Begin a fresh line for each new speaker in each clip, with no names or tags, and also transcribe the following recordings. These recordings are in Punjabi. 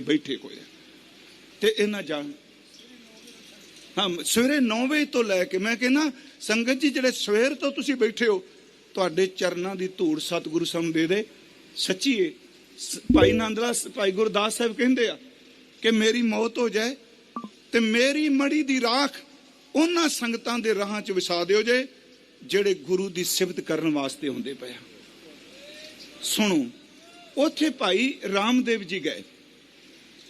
ਬੈਠੇ ਹੋਏ ਤੇ ਇਹਨਾਂ ਜਾਣ। ਹਾਂ, ਸਵੇਰੇ 9 ਵਜੇ ਤੋਂ ਲੈ ਕੇ ਮੈਂ ਕਹਿੰਦਾ, ਸੰਗਤ ਜੀ, ਜਿਹੜੇ ਸਵੇਰ ਤੋਂ ਤੁਸੀਂ ਬੈਠੇ ਹੋ, ਤੁਹਾਡੇ ਚਰਨਾਂ ਦੀ ਧੂੜ ਸਤਿਗੁਰੂ ਸਾਨੂੰ ਦੇ ਦੇ। ਸੱਚੀ ਭਾਈ ਨੰਦਲਾ ਭਾਈ ਗੁਰਦਾਸ ਸਾਹਿਬ ਕਹਿੰਦੇ ਆ ਕਿ ਮੇਰੀ ਮੌਤ ਹੋ ਜਾਏ ਤੇ ਮੇਰੀ ਮੜੀ ਦੀ ਰਾਖ ਉਹਨਾਂ ਸੰਗਤਾਂ ਦੇ ਰਾਹਾਂ 'ਚ ਵਿਸਾ ਦਿਓ ਜੇ, ਜਿਹੜੇ ਗੁਰੂ ਦੀ ਸਿਫਤ ਕਰਨ ਵਾਸਤੇ ਹੁੰਦੇ ਪਏ ਸੁਣੋ, ਉੱਥੇ ਭਾਈ ਰਾਮਦੇਵ ਜੀ ਗਏ।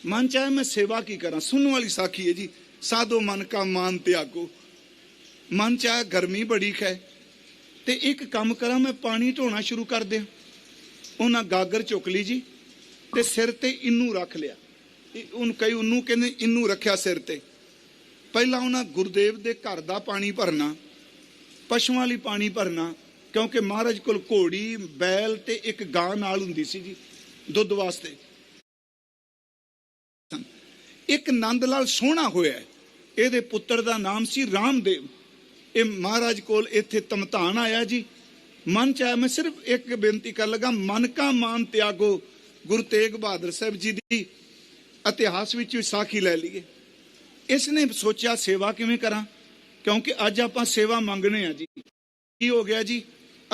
ਮਨ ਚਾਹੇ ਮੈਂ ਸੇਵਾ ਕੀ ਕਰਾਂ, ਸੁਣਨ ਵਾਲੀ ਸਾਖੀ ਹੈ ਜੀ, ਸਾਧੋ ਮਨ ਕਾ ਮਾਨ ਤਿਆਗੋ। ਮਨ ਚਾਹੇ ਗਰਮੀ ਬੜੀ ਖੈ, ਤੇ ਇੱਕ ਕੰਮ ਕਰਾਂ, ਮੈਂ ਪਾਣੀ ਢੋਣਾ ਸ਼ੁਰੂ ਕਰ ਦਿਆਂ। ਉਹਨਾਂ ਗਾਗਰ ਚੁੱਕ ਲਈ ਜੀ, ਤੇ ਸਿਰ ਤੇ ਇਨੂੰ ਰੱਖ ਲਿਆ। ਉਹਨੂੰ ਕਈ ਉਹਨੂੰ ਕਹਿੰਦੇ ਇਨੂੰ ਰੱਖਿਆ ਸਿਰ ਤੇ। ਪਹਿਲਾਂ ਉਹਨਾਂ ਗੁਰਦੇਵ ਦੇ ਘਰ ਦਾ ਪਾਣੀ ਭਰਨਾ, ਪਸ਼ੂਆਂ ਲਈ ਪਾਣੀ ਭਰਨਾ, ਕਿਉਂਕਿ ਮਹਾਰਾਜ ਕੋਲ ਘੋੜੀ, ਬੈਲ ਤੇ ਇੱਕ ਗਾਂ ਨਾਲ ਹੁੰਦੀ ਸੀ ਜੀ, ਦੁੱਧ ਵਾਸਤੇ। ਇੱਕ ਨੰਦ ਲਾਲ ਸੋਹਣਾ ਹੋਇਆ ਇਹਦੇ ਪੁੱਤਰ ਦਾ ਨਾਮ ਸੀ ਰਾਮਦੇਵ। ਇਹ ਮਹਾਰਾਜ ਕੋਲ ਇੱਥੇ ਤਮਤਾਨ ਆਇਆ ਜੀ। ਮਨ ਚ ਆਇਆ, ਮੈਂ ਸਿਰਫ ਇੱਕ ਬੇਨਤੀ ਕਰ ਲਗਾ ਮਨ ਕਾ ਮਾਨ ਤਿਆਗੋ, ਗੁਰੂ ਤੇਗ ਬਹਾਦਰ ਸਾਹਿਬ ਜੀ ਦੀ ਇਤਿਹਾਸ ਵਿੱਚ ਵਿਸਾਖੀ ਲੈ ਲਈਏ। ਇਸ ਨੇ ਸੋਚਿਆ, ਸੇਵਾ ਕਿਵੇਂ ਕਰਾਂ? ਕਿਉਂਕਿ ਅੱਜ ਆਪਾਂ ਸੇਵਾ ਮੰਗਣੇ ਆ ਜੀ। ਕੀ ਹੋ ਗਿਆ ਜੀ?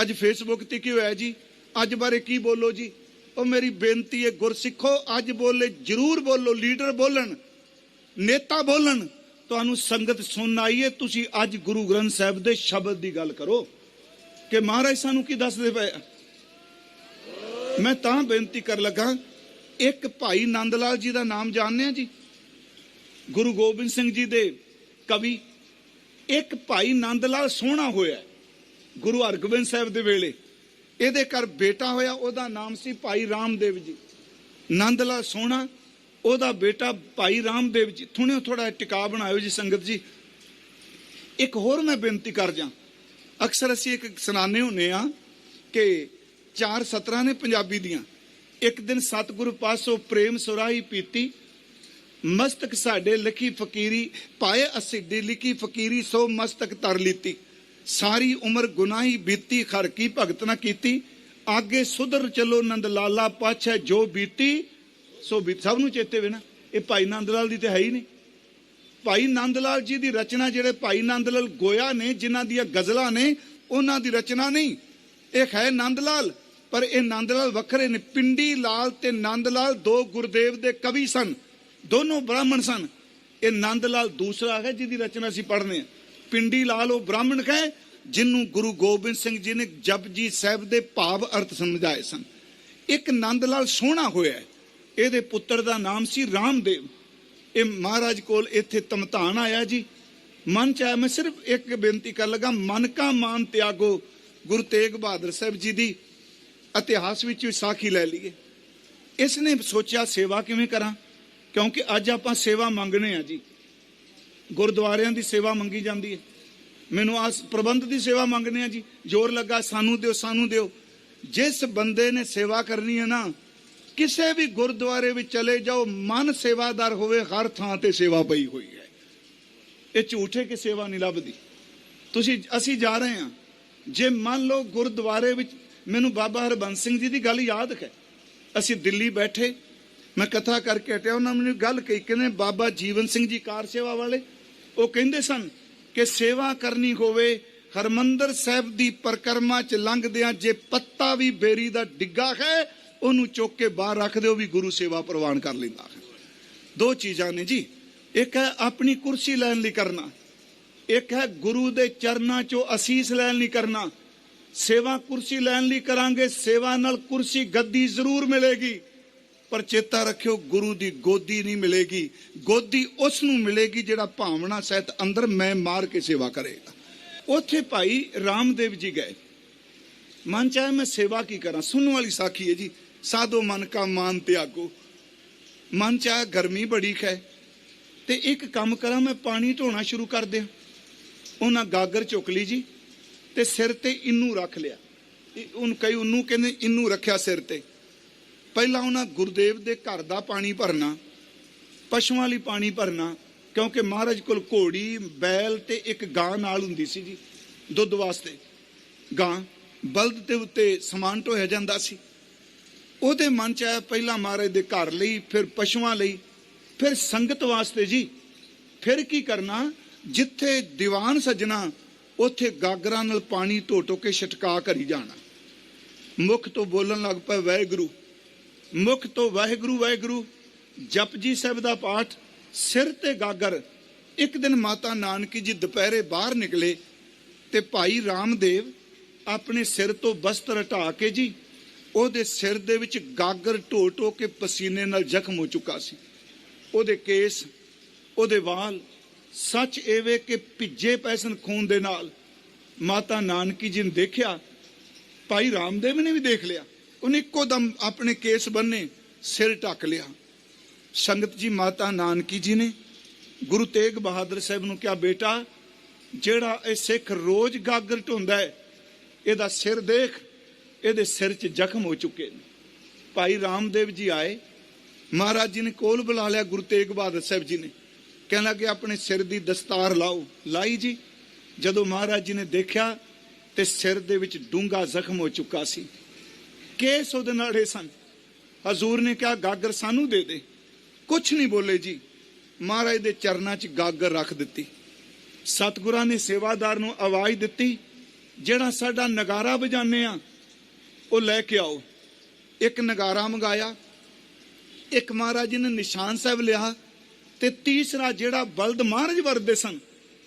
ਅੱਜ ਫੇਸਬੁੱਕ ਤੇ ਕੀ ਹੋਇਆ ਜੀ? ਅੱਜ ਬਾਰੇ ਕੀ ਬੋਲੋ ਜੀ? ਉਹ ਮੇਰੀ ਬੇਨਤੀ ਹੈ, ਗੁਰਸਿੱਖੋ, ਅੱਜ ਬੋਲੇ, ਜਰੂਰ ਬੋਲੋ, ਲੀਡਰ ਬੋਲਣ, ਨੇਤਾ ਬੋਲਣ। ਤੁਹਾਨੂੰ ਸੰਗਤ ਸੁਣ ਆਈਏ ਤੁਸੀਂ ਅੱਜ ਗੁਰੂ ਗ੍ਰੰਥ ਸਾਹਿਬ ਦੇ ਸ਼ਬਦ ਦੀ ਗੱਲ ਕਰੋ। ਕਿ ਮਹਾਰਾਜ ਸਾਨੂੰ ਕੀ ਦੱਸਦੇ ਪਏ ਮੈਂ ਤਾਂ ਬੇਨਤੀ ਕਰ ਲੱਗਾ, ਇੱਕ ਭਾਈ ਨੰਦ ਲਾਲ ਜੀ ਦਾ ਨਾਮ ਜਾਣਦੇ ਆ ਜੀ? ਗੁਰੂ ਗੋਬਿੰਦ ਸਿੰਘ ਜੀ ਦੇ ਕਵੀ। ਇੱਕ ਭਾਈ ਨੰਦ ਲਾਲ ਸੋਹਣਾ ਹੋਇਆ, ਗੁਰੂ ਹਰਗੋਬਿੰਦ ਸਾਹਿਬ ਦੇ ਵੇਲੇ। ਇਹਦੇ ਘਰ ਬੇਟਾ ਹੋਇਆ, ਉਹਦਾ ਨਾਮ ਸੀ ਭਾਈ ਰਾਮਦੇਵ ਜੀ। ਨੰਦਲਾ ਸੋਹਣਾ, ਉਹਦਾ ਬੇਟਾ ਭਾਈ ਰਾਮਦੇਵ ਜੀ। ਥੋੜੇ ਥੋੜਾ ਟਿਕਾ ਬਣਾਇਓ ਜੀ ਸੰਗਤ ਜੀ। ਇੱਕ ਹੋਰ ਮੈਂ ਬੇਨਤੀ ਕਰ ਜਾਂ। ਅਕਸਰ ਅਸੀਂ ਇੱਕ ਸੁਣਾਉਂਦੇ ਹੁੰਨੇ ਆ ਕਿ ਚਾਰ ਸਤਰਾਂ ਨੇ ਪੰਜਾਬੀ ਦੀਆਂ। ਇੱਕ ਦਿਨ ਸਤਿਗੁਰੂ ਪਾਸੋਂ ਪ੍ਰੇਮ ਸੁਰਾਹੀ ਪੀਤੀ। ਮਸਤਕ ਸਾਡੇ ਲਿਖੀ ਫਕੀਰੀ, ਪਾਏ ਅਸਿੱਡੀ ਲਿਖੀ ਫਕੀਰੀ, ਸੋ ਮਸਤਕ ਤਰ ਲੀਤੀ। ਸਾਰੀ ਉਮਰ ਗੁਨਾਹੀ ਬੀਤੀ ਖਰ ਭਗਤ ਨਾ ਕੀਤੀ। ਆਗੇ ਸੁਧਰ ਚਲੋ ਨੰਦ ਲਾਲਾ ਪਾਛੈ, ਜੋ ਬੀਤੀ, ਸੋ ਬੀਤ ਸਭ ਨੂੰ ਚੇਤੇ ਵੇ ਨਾ ਇਹ ਭਾਈ ਨੰਦ ਲਾਲ ਦੀ ਤੇ ਹੈ ਹੀ ਨਹੀਂ। ਭਾਈ ਨੰਦ ਲਾਲ ਜੀ ਦੀ ਰਚਨਾ ਜਿਹੜੇ ਭਾਈ ਨੰਦ ਲਾਲ ਗੋਇਆ ਨੇ, ਜਿਨ੍ਹਾਂ ਦੀਆਂ ਗਜ਼ਲਾਂ ਨੇ, ਉਹਨਾਂ ਦੀ ਰਚਨਾ ਨਹੀਂ। ਇਹ ਹੈ ਨੰਦ ਲਾਲ ਪਰ ਇਹ ਨੰਦ ਲਾਲ ਵੱਖਰੇ ਨੇ। ਪਿੰਡੀ ਲਾਲ ਤੇ ਨੰਦ ਲਾਲ ਦੋ ਗੁਰਦੇਵ ਦੇ ਕਵੀ ਸਨ। ਦੋਨੋਂ ਬ੍ਰਾਹਮਣ ਸਨ। ਇਹ ਨੰਦ ਲਾਲ ਦੂਸਰਾ ਹੈ ਜਿਹਦੀ ਰਚਨਾ ਅਸੀਂ ਪੜ੍ਹਨੇ ਆ ਪਿੰਡੀ ਲਾਲ ਉਹ ਬ੍ਰਾਹਮਣ ਹੈ ਜਿਹਨੂੰ ਗੁਰੂ ਗੋਬਿੰਦ ਸਿੰਘ ਜੀ ਨੇ ਜਪਜੀ ਸਾਹਿਬ ਦੇ ਭਾਵ ਅਰਥ ਸਮਝਾਏ ਸਨ। ਇੱਕ ਨੰਦ ਲਾਲ ਸੋਹਣਾ ਹੋਇਆ ਇਹਦੇ ਪੁੱਤਰ ਦਾ ਨਾਮ ਸੀ ਰਾਮਦੇਵ। ਇਹ ਮਹਾਰਾਜ ਕੋਲ ਇੱਥੇ ਤਮਤਾਨ ਆਇਆ ਜੀ। ਮਨ ਚ ਆਇਆ, ਮੈਂ ਸਿਰਫ ਇੱਕ ਬੇਨਤੀ ਕਰ ਲਗਾ ਮਨ ਕਾ ਮਾਨ ਤਿਆਗੋ, ਗੁਰੂ ਤੇਗ ਬਹਾਦਰ ਸਾਹਿਬ ਜੀ ਦੀ ਇਤਿਹਾਸ ਵਿੱਚ ਵਿਸਾਖੀ ਲੈ ਲਈਏ। ਇਸ ਨੇ ਸੋਚਿਆ, ਸੇਵਾ ਕਿਵੇਂ ਕਰਾਂ? ਕਿਉਂਕਿ ਅੱਜ ਆਪਾਂ ਸੇਵਾ ਮੰਗਣੇ ਆ ਜੀ। ਗੁਰਦੁਆਰਿਆਂ ਦੀ ਸੇਵਾ ਮੰਗੀ ਜਾਂਦੀ ਹੈ। ਮੈਨੂੰ ਆਸ ਪ੍ਰਬੰਧ ਦੀ ਸੇਵਾ ਮੰਗਣੇ ਆ ਜੀ। ਜ਼ੋਰ ਲੱਗਾ, ਸਾਨੂੰ ਦਿਓ ਸਾਨੂੰ ਦਿਓ। ਜਿਸ ਬੰਦੇ ਨੇ ਸੇਵਾ ਕਰਨੀ ਹੈ ਨਾ, ਕਿਸੇ ਵੀ ਗੁਰਦੁਆਰੇ ਵਿੱਚ ਚਲੇ ਜਾਓ, ਮਨ ਸੇਵਾਦਾਰ ਹੋਵੇ, ਹਰ ਥਾਂ ਤੇ ਸੇਵਾ ਪਈ ਹੋਈ ਹੈ। ਇਹ ਝੂਠੇ ਕਿ ਸੇਵਾ ਨਹੀਂ ਲੱਭਦੀ। ਤੁਸੀਂ, ਅਸੀਂ ਜਾ ਰਹੇ ਹਾਂ। ਜੇ ਮੰਨ ਲਓ ਗੁਰਦੁਆਰੇ ਵਿੱਚ ਮੈਨੂੰ ਬਾਬਾ ਹਰਬੰਸ ਸਿੰਘ ਜੀ ਦੀ ਗੱਲ ਯਾਦ ਹੈ। ਅਸੀਂ ਦਿੱਲੀ ਬੈਠੇ, ਮੈਂ ਕਥਾ ਕਰਕੇ ਹਟਿਆ, ਉਹਨਾਂ ਨੇ ਮੈਨੂੰ ਗੱਲ ਕਹੀ, ਕਹਿੰਦੇ ਬਾਬਾ ਜੀਵਨ ਸਿੰਘ ਜੀ ਕਾਰ ਸੇਵਾ ਵਾਲੇ ਉਹ ਕਹਿੰਦੇ ਸਨ ਕਿ ਸੇਵਾ ਕਰਨੀ ਹੋਵੇ, ਹਰਮੰਦਰ ਸਾਹਿਬ ਦੀ ਪਰਕਰਮਾ ਚ ਲੰਘਦਿਆਂ ਜੇ ਪੱਤਾ ਵੀ ਬੇਰੀ ਦਾ ਡਿੱਗਾ ਹੈ, ਉਹਨੂੰ ਚੁੱਕ ਕੇ ਬਾਹਰ ਰੱਖ ਦਿਓ ਵੀ ਗੁਰੂ ਸੇਵਾ ਪ੍ਰਵਾਨ ਕਰ ਲੈਂਦਾ ਹੈ। ਦੋ ਚੀਜ਼ਾਂ ਨੇ ਜੀ। ਇੱਕ ਹੈ ਆਪਣੀ ਕੁਰਸੀ ਲੈਣ ਲਈ ਕਰਨਾ। ਇੱਕ ਹੈ ਗੁਰੂ ਦੇ ਚਰਨਾਂ ਚੋਂ ਅਸੀਸ ਲੈਣ ਲਈ ਕਰਨਾ। ਸੇਵਾ ਕੁਰਸੀ ਲੈਣ ਲਈ ਕਰਾਂਗੇ, ਸੇਵਾ ਨਾਲ ਕੁਰਸੀ ਗੱਦੀ ਜ਼ਰੂਰ ਮਿਲੇਗੀ। ਪਰ ਚੇਤਾ ਰੱਖਿਓ, ਗੁਰੂ ਦੀ ਗੋਦੀ ਨਹੀਂ ਮਿਲੇਗੀ। ਗੋਦੀ ਉਸ ਨੂੰ ਮਿਲੇਗੀ ਜਿਹੜਾ ਭਾਵਨਾ ਸਹਿਤ ਅੰਦਰ ਮੈਂ ਮਾਰ ਕੇ ਸੇਵਾ ਕਰੇਗਾ। ਉੱਥੇ ਭਾਈ ਰਾਮਦੇਵ ਜੀ ਗਏ। ਮਨ ਚਾਹੇ ਮੈਂ ਸੇਵਾ ਕੀ ਕਰਾਂ? ਸੁਣਨ ਵਾਲੀ ਸਾਖੀ ਹੈ ਜੀ। ਸਾਧੋ ਮਨ ਕਾ ਮਾਨ ਤਿਆਗੋ। ਮਨ ਚਾਹੇ ਗਰਮੀ ਬੜੀ ਹੈ ਤੇ ਇੱਕ ਕੰਮ ਕਰਾਂ, ਮੈਂ ਪਾਣੀ ਢੋਣਾ ਸ਼ੁਰੂ ਕਰ ਦਿਆਂ। ਉਹਨਾਂ ਗਾਗਰ ਚੁੱਕ ਲਈ ਜੀ ਤੇ ਸਿਰ ਤੇ ਇਨੂੰ ਰੱਖ ਲਿਆ। ਇਹ ਉਹਨੂੰ ਕਈ ਉਹਨੂੰ ਕਹਿੰਦੇ, ਇਨੂੰ ਰੱਖਿਆ ਸਿਰ ਤੇ। ਪਹਿਲਾਂ ਉਹਨਾਂ ਗੁਰਦੇਵ ਦੇ ਘਰ ਦਾ ਪਾਣੀ ਭਰਨਾ, ਪਸ਼ੂਆਂ ਲਈ ਪਾਣੀ ਭਰਨਾ, ਕਿਉਂਕਿ ਮਹਾਰਾਜ ਕੋਲ ਘੋੜੀ, ਬੈਲ ਤੇ ਇੱਕ ਗਾਂ ਨਾਲ ਹੁੰਦੀ ਸੀ ਜੀ, ਦੁੱਧ ਵਾਸਤੇ। ਗਾਂ ਬਲਦ ਦੇ ਉੱਤੇ ਸਮਾਨ ਢੋਇਆ ਜਾਂਦਾ ਸੀ। ਉਹਦੇ ਮਨ ਚ ਆਇਆ ਪਹਿਲਾਂ ਮਹਾਰਾਜ ਦੇ ਘਰ ਲਈ, ਫਿਰ ਪਸ਼ੂਆਂ ਲਈ, ਫਿਰ ਸੰਗਤ ਵਾਸਤੇ ਜੀ। ਫਿਰ ਕੀ ਕਰਨਾ, ਜਿੱਥੇ ਦੀਵਾਨ ਸੱਜਣਾ, ਉੱਥੇ ਗਾਗਰਾਂ ਨਾਲ ਪਾਣੀ ਧੋ ਧੋ ਕੇ ਛਟਕਾ ਕਰੀ ਜਾਣਾ। ਮੁਖ ਤੋਂ ਬੋਲਣ ਲੱਗ ਪਏ ਵਾਹਿਗੁਰੂ ਮੁਖ ਤੋਂ ਵਾਹਿਗੁਰੂ ਵਾਹਿਗੁਰੂ ਜਪਜੀ ਸਾਹਿਬ ਦਾ ਪਾਠ, ਸਿਰ ਤੇ ਗਾਗਰ, ਇੱਕ ਦਿਨ ਮਾਤਾ ਨਾਨਕੀ ਜੀ ਦੁਪਹਿਰੇ ਬਾਹਰ ਨਿਕਲੇ ਤੇ ਭਾਈ ਰਾਮਦੇਵ ਆਪਣੇ ਸਿਰ ਤੋਂ ਬਸਤਰ ਹਟਾ ਕੇ ਜੀ, ਉਹਦੇ ਸਿਰ ਦੇ ਵਿੱਚ ਗਾਗਰ ਢੋ ਢੋ ਕੇ ਪਸੀਨੇ ਨਾਲ ਜ਼ਖਮ ਹੋ ਚੁੱਕਾ ਸੀ। ਉਹਦੇ ਕੇਸ, ਉਹਦੇ ਵਾਲ, ਸੱਚ ਐਵੇਂ ਕਿ ਭਿੱਜੇ ਪੈਸਨ ਖੂਨ ਦੇ ਨਾਲ ਮਾਤਾ ਨਾਨਕੀ ਜੀ ਨੇ ਦੇਖਿਆ, ਭਾਈ ਰਾਮਦੇਵ ਨੇ ਵੀ ਦੇਖ ਲਿਆ। ਉਹਨੇ ਇੱਕੋ ਦਮ ਆਪਣੇ ਕੇਸ ਬੰਨੇ, ਸਿਰ ਢੱਕ ਲਿਆ। ਸੰਗਤ ਜੀ, ਮਾਤਾ ਨਾਨਕੀ ਜੀ ਨੇ ਗੁਰੂ ਤੇਗ ਬਹਾਦਰ ਸਾਹਿਬ ਨੂੰ ਕਿਹਾ, ਬੇਟਾ, ਜਿਹੜਾ ਇਹ ਸਿੱਖ ਰੋਜ਼ ਗਾਗਰ ਢੋਂਦਾ ਹੈ, ਇਹਦਾ ਸਿਰ ਦੇਖ, ਇਹਦੇ ਸਿਰ 'ਚ ਜ਼ਖਮ ਹੋ ਚੁੱਕੇ ਨੇ। ਭਾਈ ਰਾਮਦੇਵ ਜੀ ਆਏ, ਮਹਾਰਾਜ ਜੀ ਨੇ ਕੋਲ ਬੁਲਾ ਲਿਆ ਗੁਰੂ ਤੇਗ ਬਹਾਦਰ ਸਾਹਿਬ ਜੀ ਨੇ। ਕਹਿਣ ਲੱਗੇ ਆਪਣੇ ਸਿਰ ਦੀ ਦਸਤਾਰ ਲਾਓ। ਲਾਈ ਜੀ, ਜਦੋਂ ਮਹਾਰਾਜ ਜੀ ਨੇ ਦੇਖਿਆ ਤੇ ਸਿਰ ਦੇ ਵਿੱਚ ਡੂੰਗਾ ਜ਼ਖਮ ਹੋ ਚੁੱਕਾ ਸੀ। ਕੇਸ ਉਹਦੇ ਨਾਲੇ ਸਨ? ਹਜ਼ੂਰ ਨੇ ਕਿਹਾ, ਗਾਗਰ ਸਾਨੂੰ ਦੇ ਦੇ। ਕੁਛ ਨਹੀਂ ਬੋਲੇ ਜੀ। ਮਹਾਰਾਜ ਦੇ ਚਰਨਾਂ 'ਚ ਗਾਗਰ ਰੱਖ ਦਿੱਤੀ। ਸਤਿਗੁਰਾਂ ਨੇ ਸੇਵਾਦਾਰ ਨੂੰ ਆਵਾਜ਼ ਦਿੱਤੀ, ਜਿਹੜਾ ਸਾਡਾ ਨਗਾਰਾ ਵਜਾਣੇ ਆ, ਉਹ ਲੈ ਕੇ ਆਓ। ਇੱਕ ਨਗਾਰਾ ਮੰਗਾਇਆ। ਇੱਕ ਮਹਾਰਾਜ ਜੀ ਨੇ ਨਿਸ਼ਾਨ ਸਾਹਿਬ ਲਿਆ ਤੇ ਤੀਸਰਾ ਜਿਹੜਾ ਬਲਦ ਮਹਾਰਾਜ ਵਰਦੇ ਸਨ,